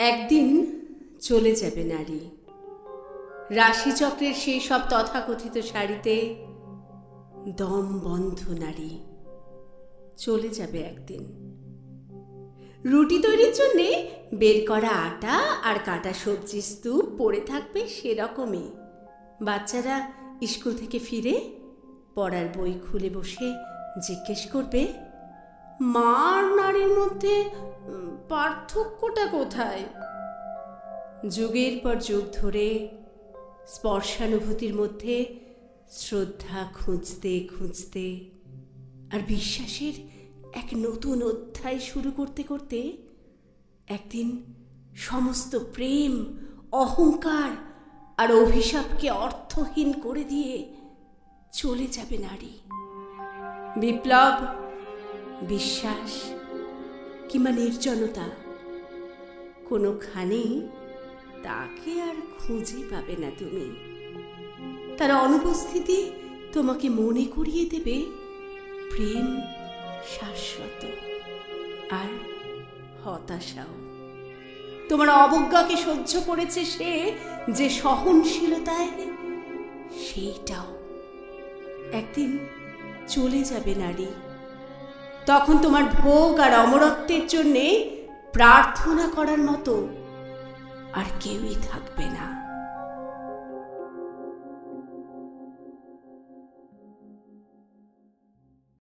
একদিন চলে যাবে নারী। রাশিচক্রের সেই সব তথাকথিত শাড়িতে দম বন্ধ নারী চলে যাবে একদিন। রুটি তৈরির জন্যে বের করা আটা আর কাটা সবজি স্তূপ পড়ে থাকবে সেরকমই। বাচ্চারা স্কুল থেকে ফিরে পড়ার বই খুলে বসে জিজ্ঞেস করবে মা আর নারীর মধ্যে পার্থক্যটা কোথায়? যুগের পর যুগ ধরে স্পর্শানুভূতির মধ্যে শ্রদ্ধা খুঁজতে খুঁজতে আর বিশ্বাসের এক নতুন অধ্যায় শুরু করতে করতে একদিন সমস্ত প্রেম, অহংকার আর অভিশাপকে অর্থহীন করে দিয়ে চলে যাবে নারী। বিপ্লব বিশ্বাস কিংবা নির্জনতা কোনোখানেই তাকে আর খুঁজে পাবে না তুমি। তার অনুপস্থিতি তোমাকে মনে করিয়ে দেবে প্রেম শাশ্বত আর হতাশাও। তোমার অবজ্ঞাকে সহ্য করেছে সে যে সহনশীলতায় সেইটাও। একদিন চলে যাবে নারী। তখন তোমার ভোগ আর অমরত্বের জন্যে প্রার্থনা করার মতো আর কেউই থাকবে না।